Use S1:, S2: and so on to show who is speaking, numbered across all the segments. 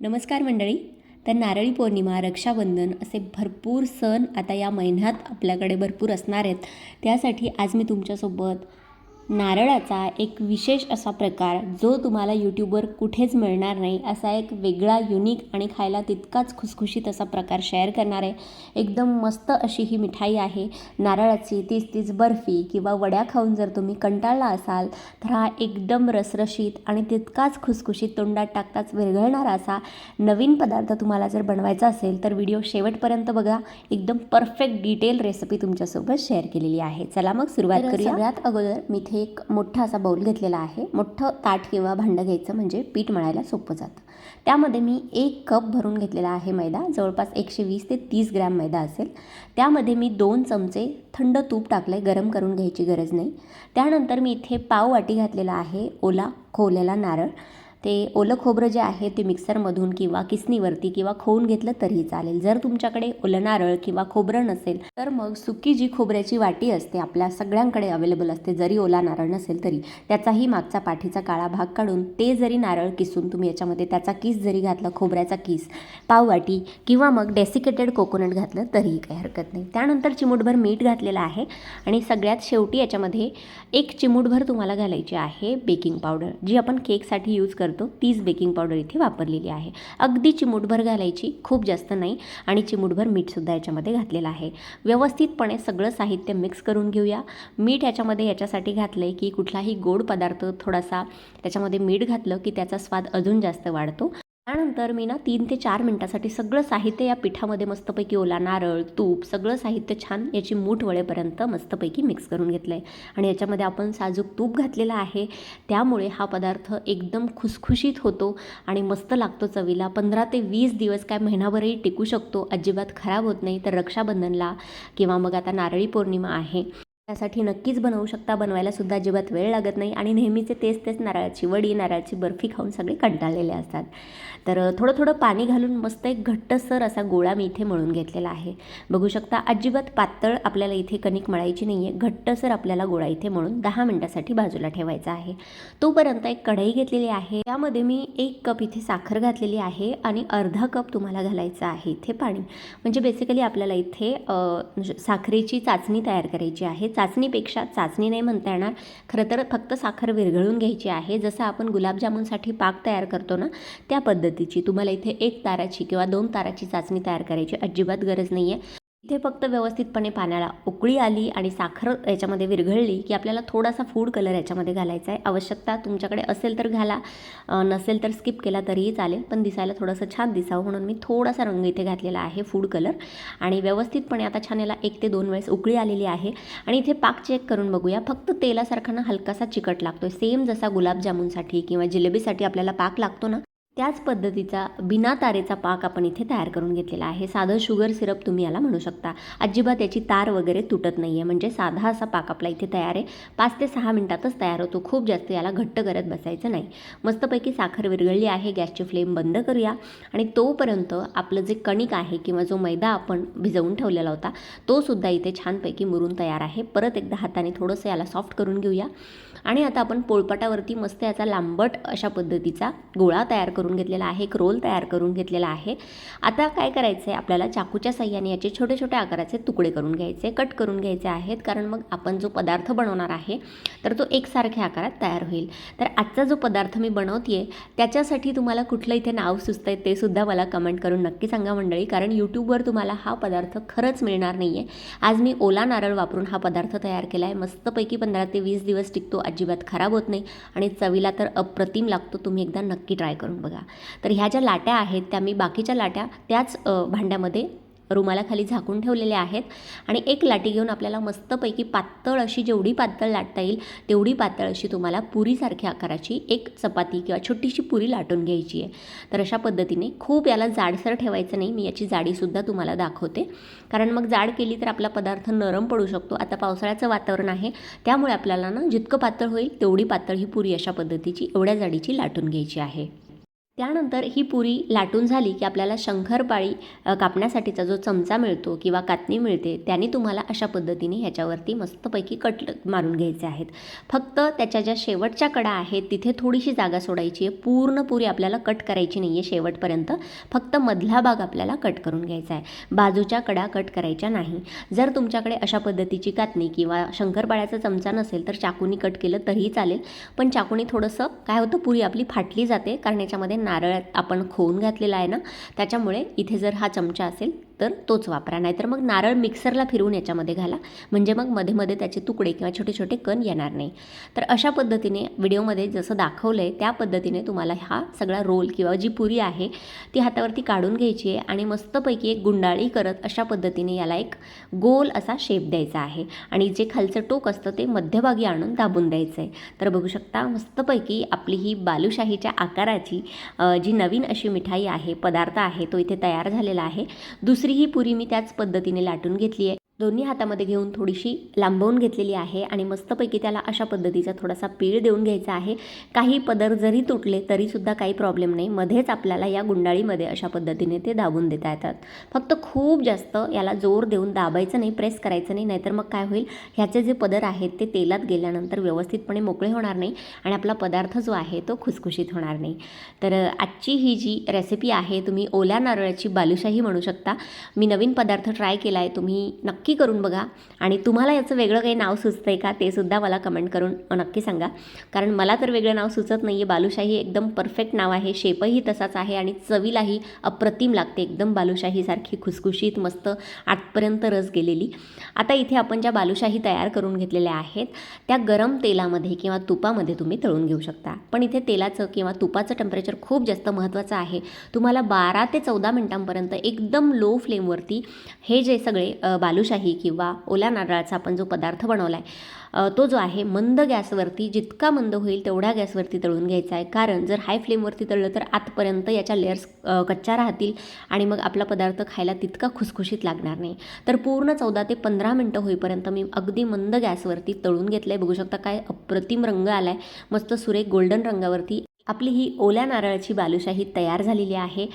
S1: नमस्कार मंडळी. तर नारळी पौर्णिमा रक्षाबंधन असे भरपूर सण आता या महिन्यात आपल्याकडे भरपूर असणार आहेत. त्यासाठी आज मी तुमच्यासोबत नारळाचा एक विशेष असा प्रकार जो तुम्हाला यूट्यूबवर कुठेच मिळणार नाही असा एक वेगळा युनिक आणि खायला तितकाच खुसखुशीत असा प्रकार शेअर करणार आहे. एकदम मस्त अशी ही मिठाई आहे. नारळाची तीच तीच बर्फी किंवा वड्या खाऊन जर तुम्ही कंटाळला असाल तर हा एकदम रसरशीत आणि तितकाच खुसखुशीत तोंडात टाकताच विरघळणारा असा नवीन पदार्थ तुम्हाला जर बनवायचा असेल तर व्हिडिओ शेवटपर्यंत बघा. एकदम परफेक्ट डिटेल रेसिपी तुमच्यासोबत शेअर केलेली आहे. चला मग सुरुवात
S2: तर
S1: करूया. सगळ्यात अगोदर मी इथे एक मोठा असा बाऊल घेतलेला आहे. मोठं ताट किंवा भांडं घ्यायचं म्हणजे पीठ मळायला सोपं जातं. त्यामध्ये मी एक कप भरून घेतलेला आहे मैदा. जवळपास एकशे वीस ते तीस ग्रॅम मैदा असेल. त्यामध्ये मी दोन चमचे थंड तूप टाकलं आहे गरम करून घ्यायची गरज नाही. त्यानंतर मी इथे पाव वाटी घातलेला आहे. ओला खोवलेला नारळ. ते ओलं खोबरं जे आहे ते मिक्सरमधून किंवा किसनीवरती किंवा खोवून घेतलं तरीही चालेल. जर तुमच्याकडे ओलं नारळ किंवा खोबरं नसेल तर मग सुकी जी खोबऱ्याची वाटी असते आपल्या सगळ्यांकडे अवेलेबल असते. जरी ओला नारळ नसेल तरी. त्याचाही मागचा पाठीचा काळा भाग काढून ते जरी नारळ किसून तुम्ही याच्यामध्ये त्याचा किस जरी घातला खोबऱ्याचा किस पाववाटी किंवा मग डेसिकेटेड कोकोनट घातलं तरीही काही हरकत नाही. त्यानंतर चिमूटभर मीठ घातलेलं आहे आणि सगळ्यात शेवटी याच्यामध्ये एक चिमूटभर तुम्हाला घालायची आहे बेकिंग पावडर जी आपण केकसाठी यूज करतो. तीच बेकिंग पावडर इथे वापरलेली आहे. अगदी चिमूटभर घालायची खूप जास्त नाही आणि चिमूटभर मीठसुद्धा याच्यामध्ये घातलेलं आहे. व्यवस्थितपणे सगळं साहित्य मिक्स करून घेऊया. मीठ याच्यामध्ये याच्यासाठी घातलं आहे की कुठलाही गोड पदार्थ थोडासा त्याच्यामध्ये मीठ घातलं की त्याचा स्वाद अजून जास्त वाढतो. त्यानंतर मी ना तीन ते चार मिनटासाठी सगळं साहित्य या पिठामध्ये मस्तपैकी ओला नारळ तूप सगळं साहित्य छान याची मूठ वळेपर्यंत मस्तपैकी मिक्स करून घेतलं आहे आणि याच्यामध्ये आपण साजूक तूप घातलेलं आहे. त्यामुळे हा पदार्थ एकदम खुसखुशीत होतो आणि मस्त लागतो चवीला. पंधरा ते वीस दिवस काय महिनाभरही टिकू शकतो. अजिबात खराब होत नाही. तर रक्षाबंधनला किंवा मग आता नारळी पौर्णिमा आहे. त्यासाठी नक्कीच बनवू शकता. बनवायला सुद्धा अजिबात वेळ लागत नाही आणि नेहमीचे तेच तेच नारळाची वडी नारळाची बर्फी खाऊन सगळे कंटाळलेले असतात. तर थोडं थोडं पाणी घालून मस्त एक घट्टसर असा गोळा मी इथे मळून घेतलेला आहे. बघू शकता अजिबात पातळ आपल्याला इथे कणिक मळायची नाही आहे घट्टसर आपल्याला गोळा इथे मळून दहा मिनटासाठी बाजूला ठेवायचा आहे. तोपर्यंत एक कढई घेतलेली आहे. त्यामध्ये मी एक कप इथे साखर घातलेली आहे आणि अर्धा कप तुम्हाला घालायचा आहे इथे पाणी. म्हणजे बेसिकली आपल्याला इथे म्हणजे साखरेची चाचणी तयार करायची आहे. चाचणीपेक्षा चाचणी नाही म्हणता येणार. खरं तर फक्त साखर विरघळून घ्यायची आहे. जसं आपण गुलाबजामुनसाठी पाक तयार करतो ना त्या पद्धतीची. तुम्हाला इथे एक ताराची किंवा दोन ताराची चाचणी तयार करायची अजिबात गरज नाही आहे इथे फक्त व्यवस्थितपणे पाण्याला उकळी आली आणि साखर याच्यामध्ये विरघळली की आपल्याला थोडासा फूड कलर याच्यामध्ये घालायचा आहे. आवश्यकता तुमच्याकडे असेल तर घाला नसेल तर स्किप केला तरीही चालेल पण दिसायला थोडंसं छान दिसावं म्हणून मी थोडासा रंग इथे घातलेला आहे फूड कलर आणि व्यवस्थितपणे आता छान याला एक ते दोन वेळेस उकळी आलेली आहे. आणि इथे पाक चेक करून बघूया. फक्त तेलासारखा ना हलकासा चिकट लागतो सेम जसा गुलाबजामुनसाठी किंवा जिलेबीसाठी आपल्याला पाक लागतो ना त्याच पद्धतीचा बिना तारेचा पाक आपण इथे तयार करून घेतलेला आहे. साधं शुगर सिरप तुम्ही याला म्हणू शकता. अजिबात याची तार वगैरे तुटत नाही आहे म्हणजे साधा असा पाक आपला इथे तयार आहे. पाच ते सहा मिनटातच तयार होतो. खूप जास्त याला घट्ट करत बसायचं नाही. मस्तपैकी साखर विरघळली आहे. गॅसची फ्लेम बंद करूया. आणि तोपर्यंत आपलं जे कणिक आहे किंवा जो मैदा आपण भिजवून ठेवलेला होता तो सुद्धा इथे छानपैकी मुरून तयार आहे. परत एकदा हाताने थोडंसं याला सॉफ्ट करून घेऊया. आणि आता आपण पोळपाटावरती मस्त याचा लांबट अशा पद्धतीचा गोळा तयार करून घेतलेला आहे एक रोल तयार करून घेतलेला आहे. आता काय करायचं आहे आपल्याला चाकूच्या साह्याने याचे छोटे छोटे आकाराचे तुकडे करून घ्यायचे कट करून घ्यायचे आहेत. कारण मग आपण जो पदार्थ बनवणार आहे तर तो एकसारख्या आकारात तयार होईल. तर आजचा जो पदार्थ मी बनवते त्याच्यासाठी तुम्हाला कुठलं इथे नाव सुचतं आहे ते सुद्धा मला कमेंट करून नक्की सांगा मंडळी. कारण यूट्यूबवर तुम्हाला हा पदार्थ खरंच मिळणार नाही आहे आज मी ओला नारळ वापरून हा पदार्थ तयार केला आहे मस्तपैकी पंधरा ते वीस दिवस टिकतो. अजिबात खराब होत नाही आणि चवीला तर अप्रतिम लागतो तुम्ही एकदा नक्की ट्राय करून बघा. तर ह्या ज्या लाट्या आहेत त्या मी बाकीच्या लाट्या त्याच भांड्यामध्ये रुमाला रुमालाखाली झाकून ठेवलेले आहेत आणि एक लाटी घेऊन आपल्याला मस्तपैकी पातळ अशी जेवढी पातळ लाटता येईल तेवढी पातळ अशी तुम्हाला पुरीसारख्या आकाराची एक चपाती किंवा छोटीशी पुरी लाटून घ्यायची आहे. तर अशा पद्धतीने खूप याला जाडसर ठेवायचं नाही मी याची जाडीसुद्धा तुम्हाला दाखवते. कारण मग जाड केली तर आपला पदार्थ नरम पडू शकतो. आता पावसाळ्याचं वातावरण आहे त्यामुळे आपल्याला ना जितकं पातळ होईल तेवढी पातळ ही पुरी अशा पद्धतीची एवढ्या जाडीची लाटून घ्यायची आहे. त्यानंतर ही पुरी लाटून झाली की आपल्याला शंकरपाळी कापण्यासाठीचा जो चमचा मिळतो किंवा कातणी मिळते त्याने तुम्हाला अशा पद्धतीने ह्याच्यावरती मस्तपैकी कट मारून घ्यायचे आहेत. फक्त त्याच्या ज्या शेवटच्या कडा आहेत तिथे थोडीशी जागा सोडायची आहे. पूर्ण पुरी आपल्याला कट करायची नाही आहे शेवटपर्यंत. फक्त मधला भाग आपल्याला कट करून घ्यायचा आहे. बाजूच्या कडा कट करायच्या नाही. जर तुमच्याकडे अशा पद्धतीची कातणी किंवा शंकरपाळ्याचा चमचा नसेल तर चाकूनी कट केलं तरीही चालेल. पण चाकूनी थोडंसं काय होतं पुरी आपली फाटली जाते. कारण याच्यामध्ये नारळ आपण खोवून घातलेला आहे ना त्याच्यामुळे इथे जर हा चमचा असेल तर तोच वापरा. नाहीतर मग नारळ मिक्सरला फिरवून याच्यामध्ये घाला. म्हणजे मग मध्ये मध्ये त्याचे तुकडे किंवा छोटे छोटे कण येणार नाही. तर अशा पद्धतीने व्हिडिओमध्ये जसं दाखवलं आहे त्या पद्धतीने तुम्हाला हा सगळा रोल किंवा जी पुरी आहे ती हातावरती काढून घ्यायची आहे आणि मस्तपैकी एक गुंडाळी करत अशा पद्धतीने याला एक गोल असा शेप द्यायचा आहे. आणि जे खालचं टोक असतं ते मध्यभागी आणून दाबून द्यायचं आहे तर बघू शकता मस्तपैकी आपली ही बालुशाहीच्या आकाराची जी नवीन अशी मिठाई आहे पदार्थ आहे तो इथे तयार झालेला आहे. दुसरी ही पुरी मी त्याच पद्धतीने लाटून घेतली आहे दोन्ही हातामध्ये घेऊन थोडीशी लांबवून घेतलेली आहे आणि मस्तपैकी त्याला अशा पद्धतीचा थोडासा पीळ देऊन घ्यायचा आहे. काही पदर जरी तुटले तरीसुद्धा काही प्रॉब्लेम नाही. मध्येच आपल्याला या गुंडाळीमध्ये अशा पद्धतीने ते दाबून देता येतात. फक्त खूप जास्त याला जोर देऊन दाबायचं नाही प्रेस करायचं नाही नाहीतर मग काय होईल? ह्याचे जे पदर आहेत ते तेलात गेल्यानंतर व्यवस्थितपणे मोकळे होणार नाही आणि आपला पदार्थ जो आहे तो खुसखुशीत होणार नाही. तर आजची ही जी रेसिपी आहे तुम्ही ओल्या नारळाची बालुशाही म्हणू शकता. मी नवीन पदार्थ ट्राय केला आहे तुम्ही नक्की नक्की करून बघा. आणि तुम्हाला याचं वेगळं काही नाव सुचतं आहे का ते सुद्धा मला कमेंट करून नक्की सांगा. कारण मला तर वेगळं नाव सुचत नाही आहे बालुशाही एकदम परफेक्ट नाव आहे. शेपही तसाच आहे आणि चवीलाही अप्रतिम लागते. एकदम बालुशाहीसारखी खुसखुशीत मस्त आतपर्यंत रस गेलेली. आता इथे आपण ज्या बालुशाही तयार करून घेतलेल्या आहेत त्या गरम तेलामध्ये किंवा तुपामध्ये तुम्ही तळून घेऊ शकता. पण इथे तेलाचं किंवा तुपाचं टेम्परेचर खूप जास्त महत्त्वाचं आहे. तुम्हाला बारा ते चौदा मिनटांपर्यंत एकदम लो फ्लेमवरती हे जे सगळे बालुशाही दही किंवा ओल्या नारळाचा आपण जो पदार्थ बनवला आहे तो जो आहे मंद गॅसवरती जितका मंद होईल तेवढ्या गॅसवरती तळून घ्यायचा आहे. कारण जर हाय फ्लेमवरती तळलं तर आतपर्यंत याच्या लेअर्स कच्च्या राहतील आणि मग आपला पदार्थ खायला तितका खुसखुशीत लागणार नाही. तर पूर्ण चौदा ते पंधरा मिनटं होईपर्यंत मी अगदी मंद गॅसवरती तळून घेतलं आहे बघू शकता काय अप्रतिम रंग आला आहे मस्त सुरेख गोल्डन रंगावरती आपली ही ओल्या नारळाची बालुशाही तयार झालेली आहे.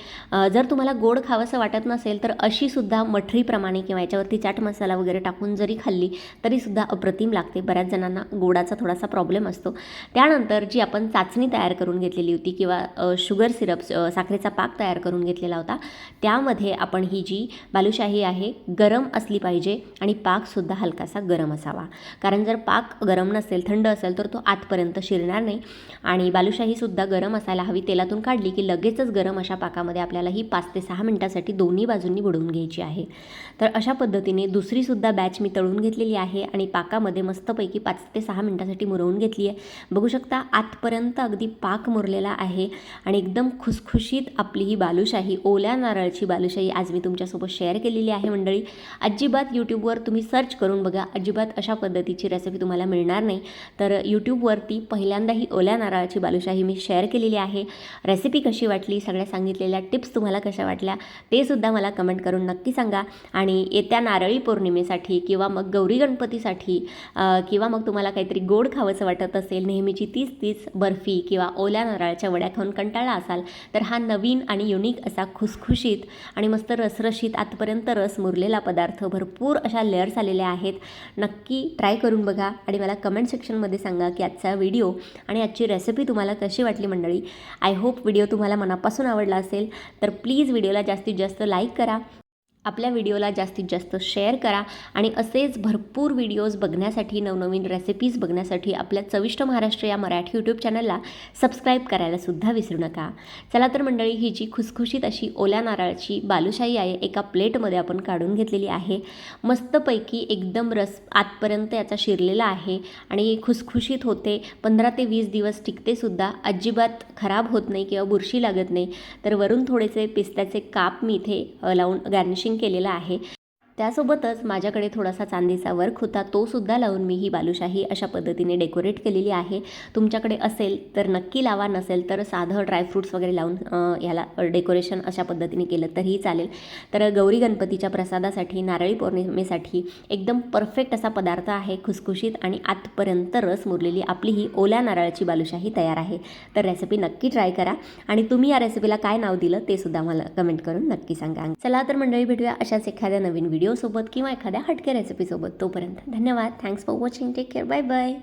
S1: जर तुम्हाला गोड खावंसं वाटत नसेल तर अशीसुद्धा मठरीप्रमाणे किंवा याच्यावरती चाट मसाला वगैरे टाकून जरी खाल्ली तरीसुद्धा अप्रतिम लागते. बऱ्याच जणांना गोडाचा थोडासा प्रॉब्लेम असतो. त्यानंतर जी आपण चाचणी तयार करून घेतलेली होती किंवा शुगर सिरप साखरेचा पाक तयार करून घेतलेला होता त्यामध्ये आपण ही जी बालुशाही आहे गरम असली पाहिजे आणि पाकसुद्धा हलकासा गरम असावा. कारण जर पाक गरम नसेल थंड असेल तर तो आतपर्यंत शिरणार नाही आणि बालुशाहीसुद्धा गरम असायला हवी तेलातून काढली की लगेचच गरम अशा पाकामध्ये आपल्याला ही पाच ते सहा मिनटासाठी दोन्ही बाजूंनी बुडवून घ्यायची आहे. तर अशा पद्धतीने दुसरीसुद्धा बॅच मी तळून घेतलेली आहे आणि पाकामध्ये मस्तपैकी पाच ते सहा मिनटासाठी मुरवून घेतली आहे. बघू शकता आतपर्यंत अगदी पाक मुरलेला आहे आणि एकदम खुसखुशीत आपली ही बालुशाही ओल्या नारळाची बालुशाही आज मी तुमच्यासोबत शेअर केलेली आहे मंडळी. अजिबात यूट्यूबवर तुम्ही सर्च करून बघा. अजिबात अशा पद्धतीची रेसिपी तुम्हाला मिळणार नाही. तर यूट्यूबवरती पहिल्यांदा ही ओल्या नारळाची बालुशाही मी शेअर केलेली आहे. रेसिपी कशी वाटली? सगळ्या सांगितलेल्या टिप्स तुम्हाला कशा वाटल्या? ते सुद्धा मला कमेंट करून नक्की सांगा. आणि येत्या नारळी पौर्णिमेसाठी किंवा मग गौरी गणपतीसाठी किंवा मग तुम्हाला काहीतरी गोड खावंसं वाटत असेल नेहमीची तीच तीच बर्फी किंवा ओल्या नारळाच्या वड्या खाऊन कंटाळा असाल तर हा नवीन आणि युनिक असा खुसखुशीत आणि मस्त रसरशीत आतपर्यंत रस मुरलेला पदार्थ भरपूर अशा लेअर्स आलेल्या आहेत. नक्की ट्राय करून बघा आणि मला कमेंट सेक्शनमध्ये सांगा की आजचा व्हिडिओ आणि आजची रेसिपी तुम्हाला कशी वाटते वाटली मंडळी. आय होप व्हिडिओ तुम्हाला मनापासून आवडला असेल तर प्लीज व्हिडिओला जास्तीत जास्त लाईक करा. आपल्या व्हिडिओला जास्तीत जास्त शेअर करा आणि असेच भरपूर व्हिडिओज बघण्यासाठी नवनवीन रेसिपीज बघण्यासाठी आपल्या चविष्ट महाराष्ट्र या मराठी यूट्यूब चॅनलला सबस्क्राईब करायला सुद्धा विसरू नका. चला तर मंडळी ही जी खुसखुशीत अशी ओल्या नारळाची बालुशाही आहे एका प्लेटमध्ये आपण काढून घेतलेली आहे. मस्तपैकी एकदम रस आतपर्यंत याचा शिरलेला आहे आणि खुसखुशीत होते. पंधरा ते वीस दिवस टिकते सुद्धा. अजिबात खराब होत नाही किंवा बुरशी लागत नाही. तर वरून थोडेसे पिस्त्याचे काप मी इथे लावून गार्निशिंग केलेलं आहे. त्यासोबतच माझ्याकडे थोडासा चांदीचा वर्क होता तो सुद्धा लावून मी ही बालुशाही अशा पद्धतीने डेकोरेट केलेली आहे. तुमच्याकडे असेल तर नक्की लावा नसेल तर साधं ड्रायफ्रूट्स वगैरे लावून ह्याला याला डेकोरेशन अशा पद्धतीने केलं तरीही चालेल. तर गौरी गणपतीच्या प्रसादासाठी नारळी पौर्णिमेसाठी एकदम परफेक्ट असा पदार्थ आहे. खुसखुशीत आणि आतपर्यंत रस मुरलेली आपली ही ओल्या नारळाची बालुशाही तयार आहे. तर रेसिपी नक्की ट्राय करा आणि तुम्ही या रेसिपीला काय नाव दिलं ते सुद्धा मला कमेंट करून नक्की सांगा. चला तर मंडळी भेटूया अशाच एखाद्या नवीन व्हिडिओ व्हिडिओसोबत किंवा एखाद्या हटके रेसिपीसोबत तोपर्यंत धन्यवाद. Thanks for watching take care bye bye